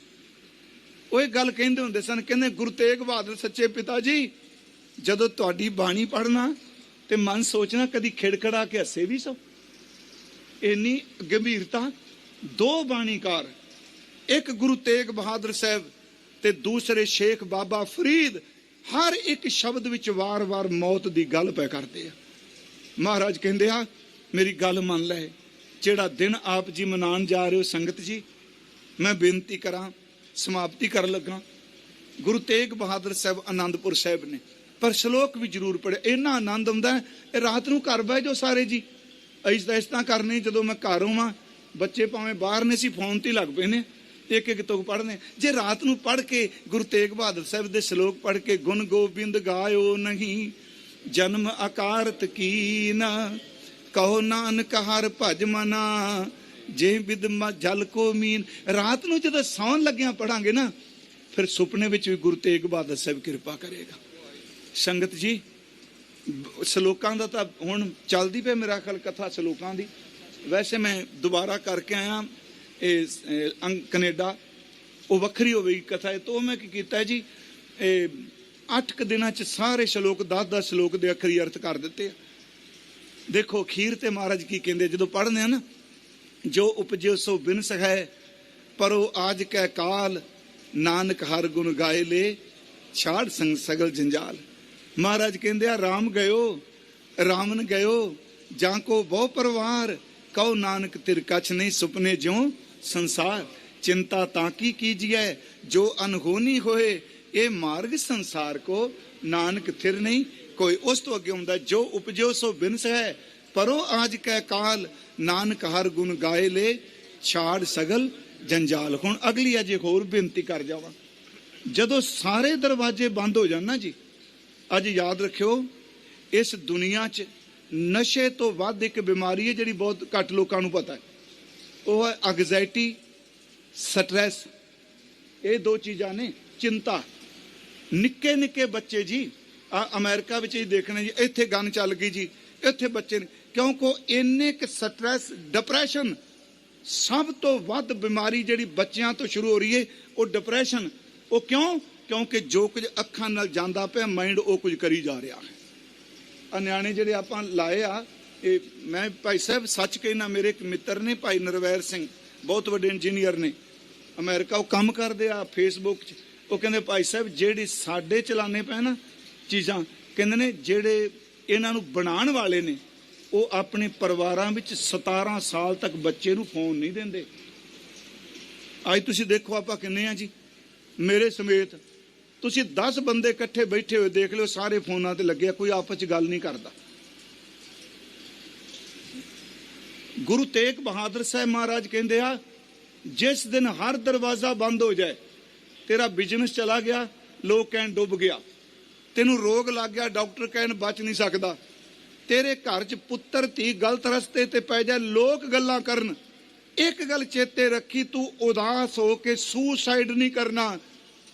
ਉਹ ਇਹ ਗੱਲ ਕਹਿੰਦੇ ਹੁੰਦੇ ਸਨ, ਕਹਿੰਦੇ, ਗੁਰੂ ਤੇਗ ਬਹਾਦਰ ਸੱਚੇ ਪਿਤਾ ਜੀ, ਜਦੋਂ ਤੁਹਾਡੀ ਬਾਣੀ ਪੜਨਾ ਤੇ ਮਨ ਸੋਚਣਾ, ਕਦੀ ਖਿੜਖੜਾ ਕੇ ਹੱਸੇ ਵੀ ਸੋ? ਇੰਨੀ ਗੰਭੀਰਤਾ ਦੋ ਬਾਣੀਕਾਰ ਇੱਕ ਗੁਰੂ ਤੇਗ ਬਹਾਦਰ ਸਾਹਿਬ ਤੇ ਦੂਸਰੇ ਸ਼ੇਖ ਬਾਬਾ ਫਰੀਦ ਹਰ ਇੱਕ ਸ਼ਬਦ ਵਿੱਚ ਵਾਰ-ਵਾਰ ਮੌਤ ਦੀ ਗੱਲ ਪੈ ਕਰਦੇ ਆ। ਮਹਾਰਾਜ ਕਹਿੰਦੇ ਆ ਮੇਰੀ ਗੱਲ ਮੰਨ ਲੈ ਜਿਹੜਾ ਦਿਨ ਆਪ ਜੀ ਮਨਾਉਣ ਜਾ ਰਹੇ ਹੋ ਸੰਗਤ ਜੀ ਮੈਂ ਬੇਨਤੀ ਕਰਾਂ ਸਮਾਪਤੀ ਕਰਨ ਲੱਗਾ। ਗੁਰੂ ਤੇਗ ਬਹਾਦਰ ਸਾਹਿਬ ਆਨੰਦਪੁਰ ਸਾਹਿਬ ਨੇ ਪਰ ਸ਼ਲੋਕ ਵੀ ਜ਼ਰੂਰ ਪੜ੍ਹਿਆ। ਇੰਨਾ ਆਨੰਦ ਆਉਂਦਾ ਹੈ, ਇਹ ਰਾਤ ਨੂੰ ਘਰ ਬਹਿ ਜਾਓ ਸਾਰੇ ਜੀ। ਇਸ ਤਾਂ ਇਸ ਤਰ੍ਹਾਂ ਕਰਨੀ ਜਦੋਂ ਮੈਂ ਘਰ ਹੋਵਾਂ, ਬੱਚੇ ਭਾਵੇਂ ਬਾਹਰ ਨੇ ਸੀ, ਫੋਨ ਤੇ ਲੱਗ ਪਏ ਨੇ, ਇੱਕ ਇੱਕ ਤੁਕ ਪੜ੍ਹਨੇ। ਜੇ ਰਾਤ ਨੂੰ ਪੜ੍ਹ ਕੇ ਗੁਰੂ ਤੇਗ ਬਹਾਦਰ ਸਾਹਿਬ ਦੇ ਸ਼ਲੋਕ ਪੜ੍ਹ ਕੇ ਗੁਣ ਗੋਬਿੰਦ ਗਾਇਓ ਨਹੀਂ, ਜਨਮ ਆਕਾਰਤ ਕੀਨਾ ਕਹੋ ਨਾਨਕ ਹਰ ਭਜ ਮਨਾ, ਜੇ ਬਿਦ ਮ- ਜਲ ਕੋ ਮੀਨ। ਰਾਤ ਨੂੰ ਜਦੋਂ ਸੌਣ ਲੱਗਿਆਂ ਪੜਾਂਗੇ ਨਾ, ਫਿਰ ਸੁਪਨੇ ਵਿੱਚ ਵੀ ਗੁਰੂ ਤੇਗ ਬਹਾਦਰ ਸਾਹਿਬ ਕਿਰਪਾ ਕਰੇਗਾ। ਸੰਗਤ ਜੀ ਸ਼ਲੋਕਾਂ ਦਾ ਤਾਂ ਹੁਣ ਚੱਲਦੀ ਪਈ ਮੇਰਾ ਖਲ ਕਥਾ ਸ਼ਲੋਕਾਂ ਦੀ। ਵੈਸੇ ਮੈਂ ਦੁਬਾਰਾ ਕਰਕੇ ਆਇਆ ਇਹ ਅੰਗ- ਕੈਨੇਡਾ। ਉਹ ਵੱਖਰੀ ਹੋਵੇਗੀ ਕਥਾ ਇਹ ਤੋਂ ਮੈਂ ਕੀ ਕੀਤਾ ਜੀ, ਇਹ 8 ਕੁ ਦਿਨਾਂ ਚ ਸਾਰੇ ਸ਼ਲੋਕ 10-10 ਸ਼ਲੋਕ ਦੇ ਅਖਰੀ ਅਰਥ ਕਰ ਦਿੱਤੇ ਆ। ਦੇਖੋ ਖੀਰ ਤੇ ਮਹਾਰਾਜ ਕੀ ਕਹਿੰਦੇ ਜਦੋਂ ਪੜ੍ਹਨੇ ਆ ਨਾ, ਜੋ ਉਪਜਿਓ ਸੋ ਬਿਨ ਸਖੈ ਪਰੋ ਆਜ ਕੈ ਕਾਲ, ਨਾਨਕ ਹਰ ਗੁਣ ਗਾਏ ਲੇ, ਛਾੜ ਸੰਗ ਸਗਲ ਜੰਜਾਲ। ਮਹਾਰਾਜ ਕਹਿੰਦੇ ਆ, ਰਾਮ ਗਇਓ ਰਾਮਨ ਗਇਓ, ਜਾਂ ਕੋ ਬਹੁ ਪਰਵਾਰ, ਕਉ ਨਾਨਕ ਤਿਰ ਕਛ ਨਹੀਂ ਸੁਪਨੇ ਜਿਉ ਸੰਸਾਰ। ਚਿੰਤਾ ਤਾਂ ਕੀ ਕੀਜੀਐ, ਜੋ ਅਨਹੋਨੀ ਹੋਏ, ਇਹ ਮਾਰਗ ਸੰਸਾਰ ਕੋ ਨਾਨਕ ਥਿਰ ਨਹੀਂ। ਕੋਈ ਉਸ ਤੋਂ ਅੱਗੇ ਹੁੰਦਾ, ਜੋ ਉਪਜੋ ਸੋ ਬਿਨਸ ਹੈ ਪਰੋ ਆਜ ਕੈ ਕਾਲ, ਨਾਨਕ ਹਰ ਗੁਣ ਗਾਏ ਲੈ, ਛਾੜ ਸਗਲ ਜੰਜਾਲ। ਹੁਣ ਅਗਲੀ ਅਜੇ ਹੋਰ ਬੇਨਤੀ ਕਰ ਜਾਵਾਂ। ਜਦੋਂ ਸਾਰੇ ਦਰਵਾਜ਼ੇ ਬੰਦ ਹੋ ਜਾਣ ਨਾ ਜੀ ਅੱਜ ਯਾਦ ਰੱਖਿਓ, ਇਸ ਦੁਨੀਆ 'ਚ ਨਸ਼ੇ ਤੋਂ ਵੱਧ ਇੱਕ ਬਿਮਾਰੀ ਹੈ ਜਿਹੜੀ ਬਹੁਤ ਘੱਟ ਲੋਕਾਂ ਨੂੰ ਪਤਾ ਹੈ। ਉਹ ਹੈ ਐਗਜਾਇਟੀ ਸਟ੍ਰੈਸ ਇਹ ਦੋ ਚੀਜ਼ਾਂ ਨੇ, ਚਿੰਤਾ। ਨਿੱਕੇ ਨਿੱਕੇ ਬੱਚੇ ਜੀ, ਆ ਅਮਰੀਕਾ ਵਿੱਚ ਹੀ ਦੇਖਣੇ ਜੀ, ਇੱਥੇ ਗਨ ਚੱਲ ਗਈ ਜੀ। ਇੱਥੇ ਬੱਚੇ ਨੇ, ਕਿਉਂਕਿ ਇੰਨੇ ਕਿ ਸਟ੍ਰੈਸ ਡਿਪਰੈਸ਼ਨ ਸਭ ਤੋਂ ਵੱਧ ਬਿਮਾਰੀ ਜਿਹੜੀ ਬੱਚਿਆਂ ਤੋਂ ਸ਼ੁਰੂ ਹੋ ਰਹੀ ਹੈ, ਉਹ ਡਿਪਰੈਸ਼ਨ ਉਹ ਕਿਉਂ? ਕਿਉਂਕਿ ਜੋ ਕੁਝ ਅੱਖਾਂ ਨਾਲ ਜਾਂਦਾ ਪਿਆ ਮਾਈਂਡ ਉਹ ਕੁਝ ਕਰੀ ਜਾ ਰਿਹਾ ਹੈ। ਆ ਨਿਆਣੇ ਜਿਹੜੇ ਆਪਾਂ ਲਾਏ ਆ, ਇਹ ਮੈਂ ਭਾਈ ਸਾਹਿਬ ਸੱਚ ਕਹਿਣਾ, ਮੇਰੇ ਇੱਕ ਮਿੱਤਰ ਨੇ ਭਾਈ ਨਰਵੈਰ ਸਿੰਘ, ਬਹੁਤ ਵੱਡੇ ਇੰਜੀਨੀਅਰ ਨੇ। ਅਮਰੀਕਾ ਉਹ ਕੰਮ ਕਰਦੇ ਆ ਫੇਸਬੁੱਕ 'ਚ। ਉਹ ਕਹਿੰਦੇ, ਭਾਈ ਸਾਹਿਬ, ਜਿਹੜੀ ਸਾਡੇ ਚਲਾਣੇ ਪਏ ਨਾ ਚੀਜ਼ਾਂ, ਕਹਿੰਦੇ ਨੇ ਜਿਹੜੇ ਇਹਨਾਂ ਨੂੰ ਬਣਾਉਣ ਵਾਲੇ ਨੇ, ਉਹ ਆਪਣੇ ਪਰਿਵਾਰਾਂ ਵਿੱਚ 17 ਸਾਲ ਤੱਕ ਬੱਚੇ ਨੂੰ ਫੋਨ ਨਹੀਂ ਦਿੰਦੇ। ਅੱਜ ਤੁਸੀਂ ਦੇਖੋ ਆਪਾਂ ਕਿੰਨੇ ਆ ਜੀ। ਮੇਰੇ ਸਮੇਤ ਤੁਸੀਂ 10 ਬੰਦੇ ਇਕੱਠੇ ਬੈਠੇ ਹੋਏ ਦੇਖ ਲਿਓ, ਸਾਰੇ ਫੋਨਾਂ ਤੇ ਲੱਗੇ ਕੋਈ ਆਪਸ ਚ ਗੱਲ ਨਹੀਂ ਕਰਦਾ। ਗੁਰੂ ਤੇਗ ਬਹਾਦਰ ਸਾਹਿਬ ਮਹਾਰਾਜ ਕਹਿੰਦੇ ਆ, ਜਿਸ ਦਿਨ ਹਰ ਦਰਵਾਜ਼ਾ ਬੰਦ ਹੋ ਜਾਏ, ਤੇਰਾ ਬਿਜ਼ਨਸ ਚਲਾ ਗਿਆ, ਲੋਕ ਕਹਿਣ ਡੁੱਬ ਗਿਆ। ਤੈਨੂੰ ਰੋਗ ਲੱਗ ਗਿਆ, ਡਾਕਟਰ ਕਹਿਣ ਬਚ ਨਹੀਂ ਸਕਦਾ। ਤੇਰੇ ਘਰ 'ਚ ਪੁੱਤਰ, ਧੀ ਗਲਤ ਰਸਤੇ ਤੇ ਪੈ ਜਾਏ, ਲੋਕ ਗੱਲਾਂ ਕਰਨ। ਇੱਕ ਗੱਲ ਚੇਤੇ ਰੱਖੀ, ਤੂੰ ਉਦਾਸ ਹੋ ਕੇ ਸੁਸਾਈਡ ਨਹੀਂ ਕਰਨਾ।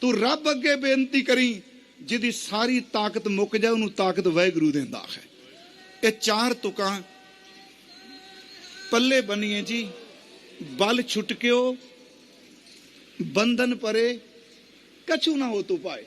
ਤੂੰ ਰੱਬ ਅੱਗੇ ਬੇਨਤੀ ਕਰੀ, ਜਿਹਦੀ ਸਾਰੀ ਤਾਕਤ ਮੁੱਕ ਜਾ ਉਹਨੂੰ ਤਾਕਤ ਵਾਹਿਗੁਰੂ ਦਿੰਦਾ ਹੈ। ਇਹ ਚਾਰ ਤੁਕਾਂ ਪੱਲੇ ਬਨੀਏ ਜੀ, ਬਲ ਛੁਟਕਿਓ, ਬੰਧਨ ਪਰੇ, ਕਛੂ ਨਾ ਹੋ ਤੂੰ ਪਾਏ।